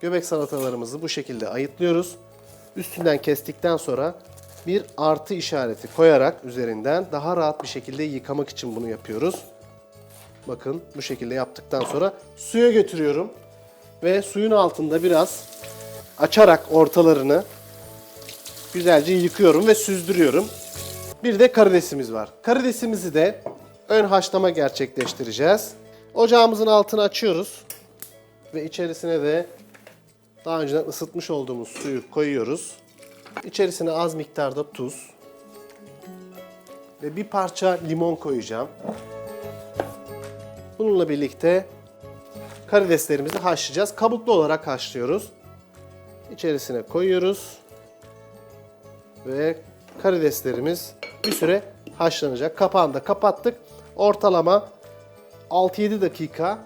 Göbek salatalarımızı bu şekilde ayıtlıyoruz. Üstünden kestikten sonra bir artı işareti koyarak üzerinden daha rahat bir şekilde yıkamak için bunu yapıyoruz. Bakın bu şekilde yaptıktan sonra suya götürüyorum ve suyun altında biraz açarak ortalarını güzelce yıkıyorum ve süzdürüyorum. Bir de karidesimiz var. Karidesimizi de ön haşlama gerçekleştireceğiz. Ocağımızın altını açıyoruz ve içerisine de daha önceden ısıtmış olduğumuz suyu koyuyoruz. İçerisine az miktarda tuz ve bir parça limon koyacağım. Bununla birlikte karideslerimizi haşlayacağız. Kabuklu olarak haşlıyoruz. İçerisine koyuyoruz. Ve karideslerimiz bir süre haşlanacak. Kapağını da kapattık. Ortalama 6-7 dakika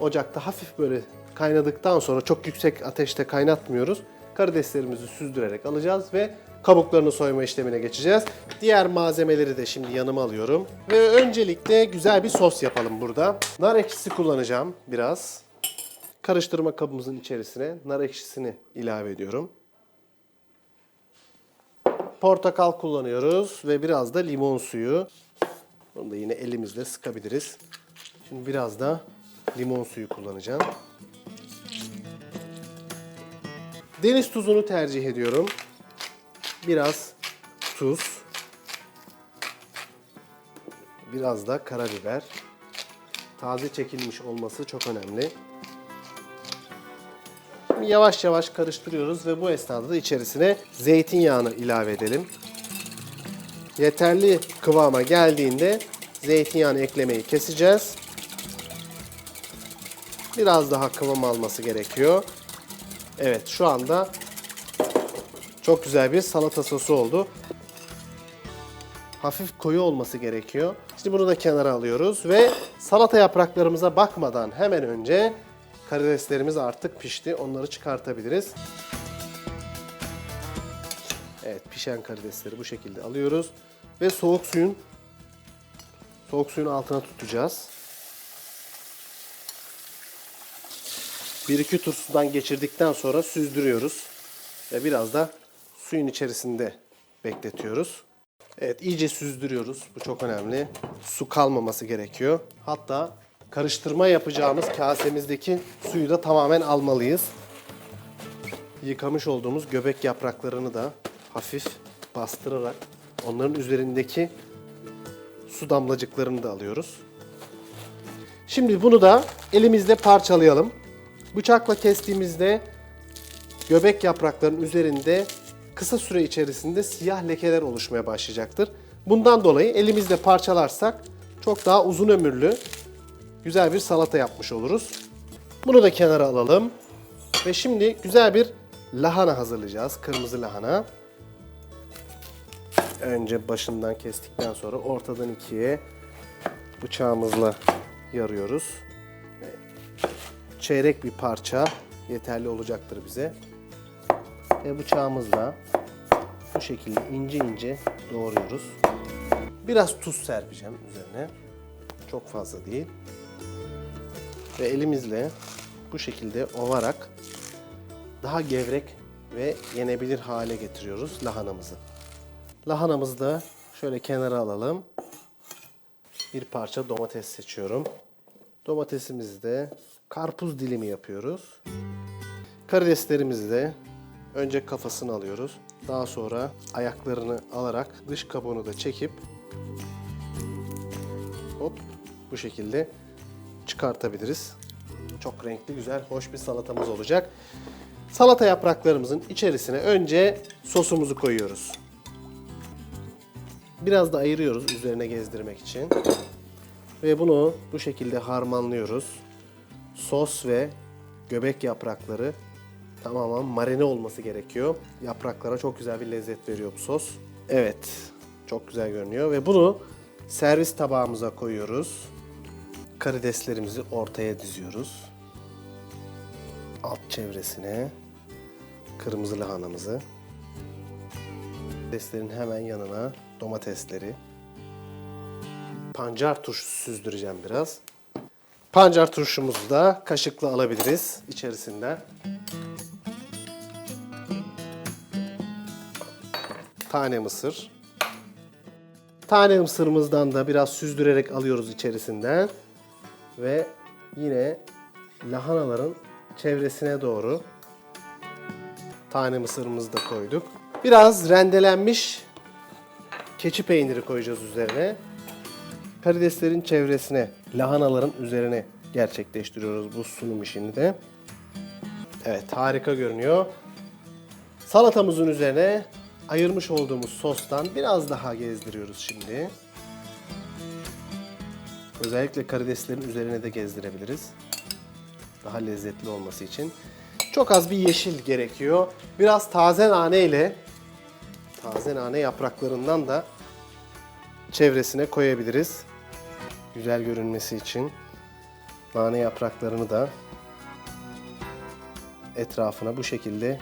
ocakta hafif böyle kaynadıktan sonra çok yüksek ateşte kaynatmıyoruz. Karideslerimizi süzdürerek alacağız ve kabuklarını soyma işlemine geçeceğiz. Diğer malzemeleri de şimdi yanıma alıyorum. Ve öncelikle güzel bir sos yapalım burada. Nar ekşisi kullanacağım biraz. Karıştırma kabımızın içerisine nar ekşisini ilave ediyorum. Portakal kullanıyoruz ve biraz da limon suyu. Bunu da yine elimizle sıkabiliriz. Şimdi biraz da limon suyu kullanacağım. Deniz tuzunu tercih ediyorum. Biraz tuz. Biraz da karabiber. Taze çekilmiş olması çok önemli. Şimdi yavaş yavaş karıştırıyoruz ve bu esnada da içerisine zeytinyağını ilave edelim. Yeterli kıvama geldiğinde zeytinyağını eklemeyi keseceğiz. Biraz daha kıvam alması gerekiyor. Evet şu anda çok güzel bir salata sosu oldu. Hafif koyu olması gerekiyor. Şimdi bunu da kenara alıyoruz ve salata yapraklarımıza bakmadan hemen önce karideslerimiz artık pişti. Onları çıkartabiliriz. Evet pişen karidesleri bu şekilde alıyoruz ve soğuk suyun soğuk suyun altına tutacağız. Bir iki tur sudan geçirdikten sonra süzdürüyoruz. Ve biraz da suyun içerisinde bekletiyoruz. Evet iyice süzdürüyoruz. Bu çok önemli. Su kalmaması gerekiyor. Hatta karıştırma yapacağımız kasemizdeki suyu da tamamen almalıyız. Yıkamış olduğumuz göbek yapraklarını da hafif bastırarak onların üzerindeki su damlacıklarını da alıyoruz. Şimdi bunu da elimizle parçalayalım. Bıçakla kestiğimizde göbek yapraklarının üzerinde kısa süre içerisinde siyah lekeler oluşmaya başlayacaktır. Bundan dolayı elimizle parçalarsak çok daha uzun ömürlü güzel bir salata yapmış oluruz. Bunu da kenara alalım. Ve şimdi güzel bir lahana hazırlayacağız. Kırmızı lahana. Önce başından kestikten sonra ortadan ikiye bıçağımızla yarıyoruz. Çeyrek bir parça yeterli olacaktır bize. Ve bıçağımızla bu şekilde ince ince doğruyoruz. Biraz tuz serpeceğim üzerine. Çok fazla değil. Ve elimizle bu şekilde ovarak daha gevrek ve yenebilir hale getiriyoruz lahanamızı. Lahanamızı da şöyle kenara alalım. Bir parça domates seçiyorum. Domatesimizi de karpuz dilimi yapıyoruz. Karideslerimizi de önce kafasını alıyoruz. Daha sonra ayaklarını alarak dış kabuğunu da çekip hop bu şekilde çıkartabiliriz. Çok renkli, güzel, hoş bir salatamız olacak. Salata yapraklarımızın içerisine önce sosumuzu koyuyoruz. Biraz da ayırıyoruz üzerine gezdirmek için. Ve bunu bu şekilde harmanlıyoruz. Sos ve göbek yaprakları tamamen marine olması gerekiyor. Yapraklara çok güzel bir lezzet veriyor bu sos. Evet, çok güzel görünüyor ve bunu servis tabağımıza koyuyoruz. Karideslerimizi ortaya diziyoruz. Alt çevresine kırmızı lahanamızı. Karideslerin hemen yanına domatesleri. Pancar turşusu süzdüreceğim biraz. Pancar turşumuzu da kaşıkla alabiliriz içerisinden. Tane mısır. Tane mısırımızdan da biraz süzdürerek alıyoruz içerisinden. Ve yine lahanaların çevresine doğru tane mısırımızı da koyduk. Biraz rendelenmiş keçi peyniri koyacağız üzerine. Karideslerin çevresine, lahanaların üzerine gerçekleştiriyoruz bu sunum işini de. Evet harika görünüyor. Salatamızın üzerine ayırmış olduğumuz sostan biraz daha gezdiriyoruz şimdi. Özellikle karideslerin üzerine de gezdirebiliriz. Daha lezzetli olması için. Çok az bir yeşil gerekiyor. Biraz taze nane ile taze nane yapraklarından da çevresine koyabiliriz. Güzel görünmesi için nane yapraklarını da etrafına bu şekilde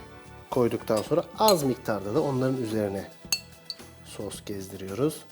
koyduktan sonra az miktarda da onların üzerine sos gezdiriyoruz.